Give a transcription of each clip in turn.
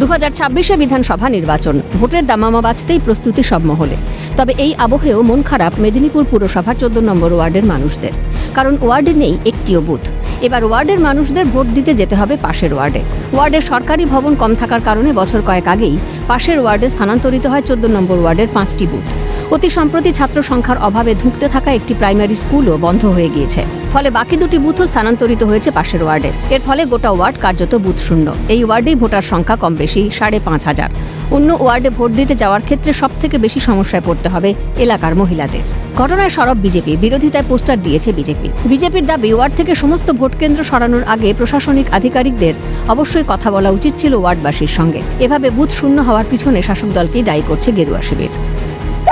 দু হাজার ছাব্বিশে বিধানসভা নির্বাচন। ভোটের দামামা বাঁচতেই প্রস্তুতি সব মহলে। তবে এই আবহেও মন খারাপ মেদিনীপুর পুরসভার চোদ্দ নম্বর ওয়ার্ডের মানুষদের। কারণ ওয়ার্ডে নেই একটিও বুথ। এবার ওয়ার্ডের মানুষদের ভোট দিতে যেতে হবে পাশের ওয়ার্ডে। ওয়ার্ডের সরকারি ভবন কম থাকার কারণে বছর কয়েক আগেই পাশের ওয়ার্ডে স্থানান্তরিত হয় চোদ্দ নম্বর ওয়ার্ডের পাঁচটি বুথ। অতি সম্প্রতি ছাত্র সংখ্যার অভাবে ধুঁকতে থাকা একটি প্রাইমারি স্কুলও বন্ধ হয়ে গিয়েছে। ফলে বাকি দুটি বুথও স্থানান্তরিত হয়েছে পাশের ওয়ার্ডে। এর ফলে গোটা ওয়ার্ড কার্যত বুথ শূন্য। এই ওয়ার্ডেই ভোটার সংখ্যা কম বেশি, সাড়ে পাঁচ হাজার। অন্য ওয়ার্ডে ভোট দিতে যাওয়ার ক্ষেত্রে সব থেকে বেশি সমস্যায় পড়তে হবে এলাকার মহিলাদের। ঘটনায় সরব বিজেপি। বিরোধিতায় পোস্টার দিয়েছে বিজেপি। বিজেপির দাবি, ওয়ার্ড থেকে সমস্ত ভোট কেন্দ্র সরানোর আগে প্রশাসনিক আধিকারিকদের অবশ্যই কথা বলা উচিত ছিল ওয়ার্ডবাসীর সঙ্গে। এভাবে বুথ শূন্য হওয়ার পিছনে শাসক দলকেই দায়ী করছে গেরুয়া শিবির।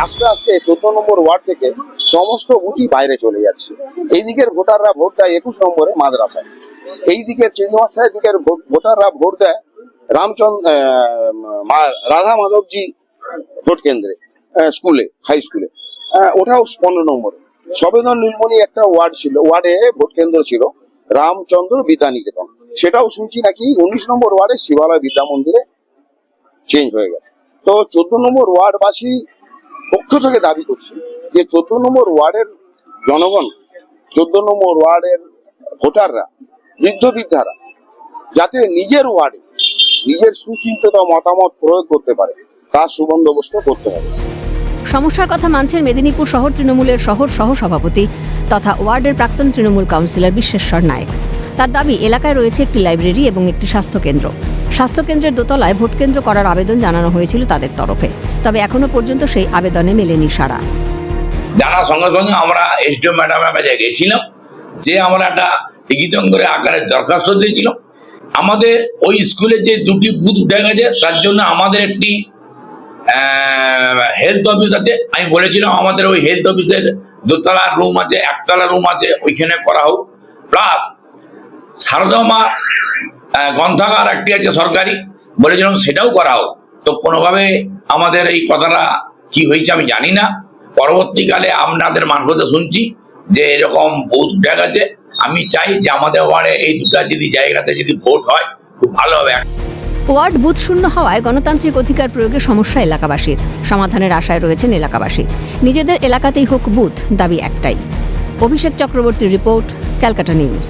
আস্তে আস্তে চোদ্দ নম্বর ওয়ার্ড থেকে সমস্ত বুথই বাইরে চলে যাচ্ছে। এই দিকের ভোটাররা ভোট দেয় একুশ নম্বরে মাদ্রাসায়। এই দিকের চিন্নমাসায় দিকের ভোটাররা ভোট দেয় রামচন্দ্র রাধা মাধবজি ভোট কেন্দ্রে স্কুলে হাই স্কুলে ওটাও পনেরো নম্বরে। সবেদন নীলমণি একটা ওয়ার্ড ছিল, ওয়ার্ডে ভোট কেন্দ্র ছিল, রামচন্দ্র বিদ্যানিকেতন। সেটাও শুনছি নাকি উনিশ নম্বর ওয়ার্ডে শিবালয় বিদ্যা মন্দিরে চেঞ্জ হয়ে গেছে। তো চোদ্দ নম্বর ওয়ার্ডবাসী পক্ষ থেকে দাবি করছি যে চোদ্দ নম্বর ওয়ার্ডের জনগণ, চোদ্দ নম্বর ওয়ার্ডের ভোটাররা বৃদ্ধ বৃদ্ধারা যাতে নিজের ওয়ার্ডে নিজের সুচিন্তিত মতামত প্রয়োগ করতে পারে, তার সুবন্দোবস্ত করতে হবে। সমস্যার কথা মানছেন মেদিনীপুর শহর তৃণমূলের শহর সহ সভাপতি তথা ওয়ার্ডের প্রাক্তন তৃণমূল কাউন্সিলর বিশ্বেশ্বর নায়ক। তার দাবি, এলাকায় রয়েছে একটি লাইব্রেরি এবং একটি স্বাস্থ্যকেন্দ্র। স্বাস্থ্যকেন্দ্রের দোতলায় ভোট কেন্দ্র করার আবেদন জানানো হয়েছিল তাদের তরফে। তবে এখনও পর্যন্ত সেই আবেদনে মেলেনি সারা যারা সঙ্গে সঙ্গে আমরা এসডিও ম্যাডামের কাছে গেছিলাম, যে আমরা একটা লিখিত করে আকারের দরখাস্ত দিয়েছিলাম আমাদের ওই স্কুলে যে দুটি বুথ উঠে গেছে তার জন্য আমাদের একটি হেলথ অফিস আছে। আমি বলেছিলাম আমাদের ওই হেলথ অফিসের দোতলা রুম আছে, একতলা রুম আছে, ওইখানে করা হোক। প্লাস সারদা মা গ্রন্থাগার একটি আছে সরকারি। বলেছিলাম, সেটাও করা হোক তো কোনোভাবে আমাদের এই কথাটা কি হয়েছে আমি জানি না। পরবর্তীকালে আপনাদের মারফতে শুনছি যে এরকম ভোট উঠে গেছে আমি চাই যে আমাদের ওয়ার্ডে এই দুটা যদি জায়গাতে যদি ভোট হয়, খুব ভালো হবে। ওয়ার্ড বুথ শূন্য হওয়ায় গণতান্ত্রিক অধিকার প্রয়োগের সমস্যা এলাকাবাসীর। সমাধানের আশায় রয়েছেন এলাকাবাসী। নিজেদের এলাকাতেই হোক বুথ, দাবি একটাই। অভিষেক চক্রবর্তীর রিপোর্ট, ক্যালকাটা নিউজ।